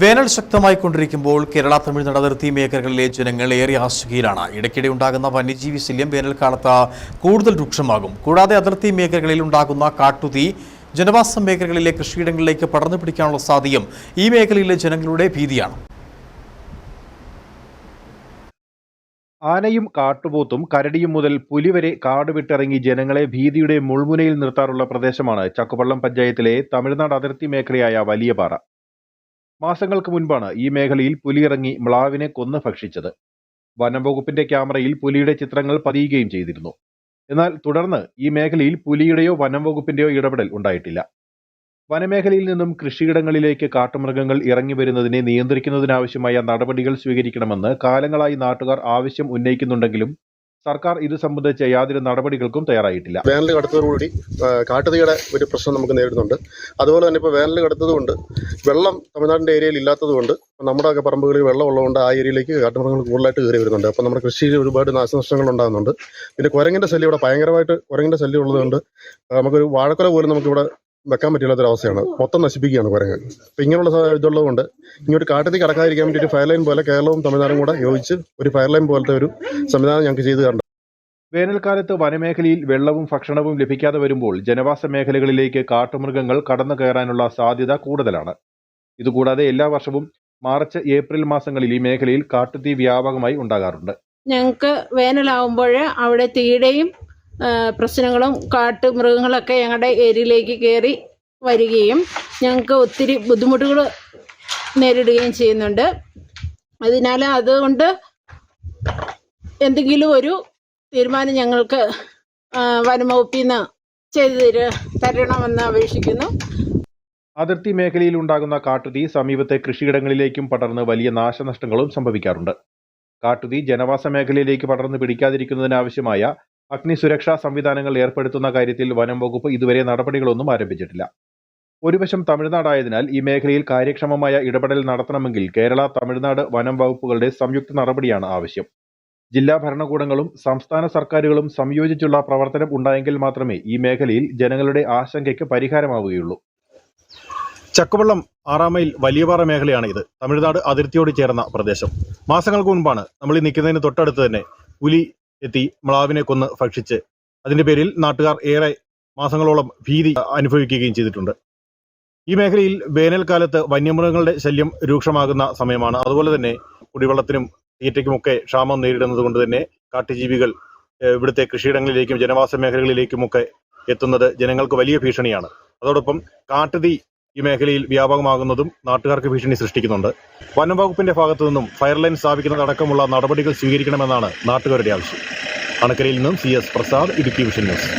വേനൽ ശക്തമായി കൊണ്ടിരിക്കുമ്പോൾ കേരള തമിഴ്നാട് അതിർത്തി മേഖലകളിലെ ജനങ്ങൾ ഏറെ ആശങ്കയിലാണ് ഇടയ്ക്കിടെ ഉണ്ടാകുന്ന വന്യജീവി ശല്യം വേനൽക്കാലത്ത് കൂടുതൽ രൂക്ഷമാകും. കൂടാതെ അതിർത്തി മേഖലകളിൽ ഉണ്ടാകുന്ന കാട്ടുതീ ജനവാസ മേഖലകളിലെ കൃഷിയിടങ്ങളിലേക്ക് പടർന്നു പിടിക്കാനുള്ള സാധ്യതയും ഈ മേഖലയിലെ ജനങ്ങളുടെ ഭീതിയാണ്. ആനയും കാട്ടുപോത്തും കരടിയും മുതൽ പുലി വരെ കാട് വിട്ടിറങ്ങി ജനങ്ങളെ ഭീതിയുടെ മുൾമുനയിൽ നിർത്താറുള്ള പ്രദേശമാണ് ചക്കുപള്ളം പഞ്ചായത്തിലെ തമിഴ്നാട് അതിർത്തി മേഖലയായ വലിയപാറ. മാസങ്ങൾക്ക് മുൻപാണ് ഈ മേഖലയിൽ പുലിയിറങ്ങി മ്ലാവിനെ കൊന്ന് ഭക്ഷിച്ചത്. വനം വകുപ്പിന്റെ ക്യാമറയിൽ പുലിയുടെ ചിത്രങ്ങൾ പതിയുകയും ചെയ്തിരുന്നു. എന്നാൽ തുടർന്ന് ഈ മേഖലയിൽ പുലിയുടെയോ വനം വകുപ്പിന്റെയോ ഇടപെടൽ ഉണ്ടായിട്ടില്ല. വനമേഖലയിൽ നിന്നും കൃഷിയിടങ്ങളിലേക്ക് കാട്ടുമൃഗങ്ങൾ ഇറങ്ങി വരുന്നതിനെ നിയന്ത്രിക്കുന്നതിനാവശ്യമായ നടപടികൾ സ്വീകരിക്കണമെന്ന് കാലങ്ങളായി നാട്ടുകാർ ആവശ്യം ഉന്നയിക്കുന്നുണ്ടെങ്കിലും സർക്കാർ ഇത് സംബന്ധിച്ച യാതൊരു നടപടികൾക്കും തയ്യാറായിട്ടില്ല. വേനൽ കടത്തതോടുകൂടി കാട്ടുതീയുടെ ഒരു പ്രശ്നം നമുക്ക് നേരിടുന്നുണ്ട്. അതുപോലെ തന്നെ ഇപ്പോൾ വേനൽ കടത്തതുകൊണ്ട് വെള്ളം തമിഴ്നാടിന്റെ ഏരിയയിൽ ഇല്ലാത്തതുകൊണ്ട് നമ്മുടെ പറമ്പുകളിൽ വെള്ളം ഉള്ളതുകൊണ്ട് ആ ഏരിയയിലേക്ക് കാട്ടുമൃഗങ്ങൾ കൂടുതലായിട്ട് കയറി വരുന്നുണ്ട്. അപ്പോൾ നമ്മുടെ കൃഷിയിൽ ഒരുപാട് നാശനഷ്ടങ്ങൾ ഉണ്ടാകുന്നുണ്ട്. പിന്നെ കുരങ്ങിന്റെ ശല്യം ഇവിടെ ഭയങ്കരമായിട്ട് കുരങ്ങിന്റെ ശല്യം ഉള്ളതുകൊണ്ട് നമുക്കൊരു വാഴക്കുല പോലും നമുക്കിവിടെ വെക്കാൻ പറ്റില്ലാത്തൊരവസ്ഥയാണ്. മൊത്തം നശിപ്പിക്കുകയാണ് കുരങ്ങ് അപ്പം ഇങ്ങനെയുള്ള ഇതുള്ളത് ഇതുള്ളതുകൊണ്ട് ഇങ്ങോട്ട് കാട്ടുതീ കടക്കാതിരിക്കാൻ വേണ്ടി ഒരു ഫയർ ലൈൻ പോലെ കേരളവും തമിഴ്നാടും കൂടെ യോജിച്ച് ഒരു ഫയർലൈൻ പോലത്തെ ഒരു സംവിധാനം ഞങ്ങൾക്ക് ചെയ്തു തരണം. വേനൽക്കാലത്ത് വനമേഖലയിൽ വെള്ളവും ഭക്ഷണവും ലഭിക്കാതെ വരുമ്പോൾ ജനവാസ മേഖലകളിലേക്ക് കാട്ടുമൃഗങ്ങൾ കടന്നു കയറാനുള്ള സാധ്യത കൂടുതലാണ്. ഇതുകൂടാതെ എല്ലാ വർഷവും മാർച്ച് ഏപ്രിൽ മാസങ്ങളിൽ ഈ മേഖലയിൽ കാട്ടുതീ വ്യാപകമായി ഉണ്ടാകാറുണ്ട്. ഞങ്ങൾക്ക് വേനലാവുമ്പോൾ അവിടെ തീയുടെയും പ്രശ്നങ്ങളും കാട്ട് മൃഗങ്ങളൊക്കെ ഞങ്ങളുടെ ഏരിയയിലേക്ക് കയറി വരികയും ഞങ്ങൾക്ക് ഒത്തിരി ബുദ്ധിമുട്ടുകൾ നേരിടുകയും ചെയ്യുന്നുണ്ട്. അതിനാൽ അതുകൊണ്ട് എന്തെങ്കിലും ഒരു തീരുമാനം ഞങ്ങൾക്ക് വനംവകുപ്പിൽ നിന്ന് ചെയ്തു തര തരണമെന്ന് അപേക്ഷിക്കുന്നു. അതിർത്തി മേഖലയിൽ ഉണ്ടാകുന്ന കാട്ടുതീ സമീപത്തെ കൃഷിയിടങ്ങളിലേക്കും പടർന്ന് വലിയ നാശനഷ്ടങ്ങളും സംഭവിക്കാറുണ്ട്. കാട്ടുതീ ജനവാസ മേഖലയിലേക്ക് പടർന്ന് പിടിക്കാതിരിക്കുന്നതിനാവശ്യമായ അഗ്നി സുരക്ഷാ സംവിധാനങ്ങൾ ഏർപ്പെടുത്തുന്ന കാര്യത്തിൽ വനം വകുപ്പ് ഇതുവരെ നടപടികളൊന്നും ആരംഭിച്ചിട്ടില്ല. ഒരു വശം തമിഴ്നാടായതിനാൽ ഈ മേഖലയിൽ കാര്യക്ഷമമായ ഇടപെടൽ നടത്തണമെങ്കിൽ കേരള തമിഴ്നാട് വനം വകുപ്പുകളുടെ സംയുക്ത നടപടിയാണ് ആവശ്യം. ജില്ലാ ഭരണകൂടങ്ങളും സംസ്ഥാന സർക്കാരുകളും സംയോജിച്ചുള്ള പ്രവർത്തനം ഉണ്ടായെങ്കിൽ മാത്രമേ ഈ മേഖലയിൽ ജനങ്ങളുടെ ആശങ്കയ്ക്ക് പരിഹാരമാവുകയുള്ളൂ. ചക്കുവള്ളം ആറാം മൈൽ വലിയപാറ മേഖലയാണ് ഇത് തമിഴ്നാട് അതിർത്തിയോട് ചേർന്ന പ്രദേശം. മാസങ്ങൾക്ക് മുൻപാണ് നമ്മൾ ഈ നിൽക്കുന്നതിന് തൊട്ടടുത്ത് തന്നെ പുലി എത്തി മ്ലാവിനെ കൊന്ന് ഭക്ഷിച്ച്. അതിന്റെ പേരിൽ നാട്ടുകാർ ഏറെ മാസങ്ങളോളം ഭീതി അനുഭവിക്കുകയും ചെയ്തിട്ടുണ്ട്. ഈ മേഖലയിൽ വേനൽക്കാലത്ത് വന്യമൃഗങ്ങളുടെ ശല്യം രൂക്ഷമാകുന്ന സമയമാണ്. അതുപോലെ തന്നെ കുടിവെള്ളത്തിനും തീറ്റയ്ക്കുമൊക്കെ ക്ഷാമം നേരിടുന്നത് കൊണ്ട് തന്നെ കാട്ടുജീവികൾ ഇവിടുത്തെ കൃഷിയിടങ്ങളിലേക്കും ജനവാസ മേഖലകളിലേക്കുമൊക്കെ എത്തുന്നത് ജനങ്ങൾക്ക് വലിയ ഭീഷണിയാണ്. അതോടൊപ്പം കാട്ടുതീ ഈ മേഖലയിൽ വ്യാപകമാകുന്നതും നാട്ടുകാർക്ക് ഭീഷണി സൃഷ്ടിക്കുന്നുണ്ട്. വനം വകുപ്പിന്റെ ഭാഗത്തു നിന്നും ഫയർ ലൈൻ സ്ഥാപിക്കുന്നതടക്കമുള്ള നടപടികൾ സ്വീകരിക്കണമെന്നാണ് നാട്ടുകാരുടെ ആവശ്യം. അണക്കരയിൽ നിന്നും C S Prasad Idukki vision news.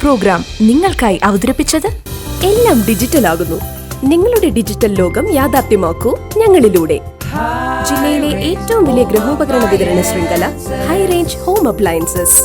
Program നിങ്ങൾക്കായി അവതരിപ്പിച്ചത് എല്ലാം ഡിജിറ്റൽ ആകുന്നു നിങ്ങളുടെ ഡിജിറ്റൽ ലോകം യാഥാർത്ഥ്യമാക്കൂ ഞങ്ങളിലൂടെ. ജില്ലയിലെ ഏറ്റവും വലിയ ഗൃഹോപകരണ വിതരണ ശൃംഖല ഹൈ റേഞ്ച് ഹോം അപ്ലയൻസസ്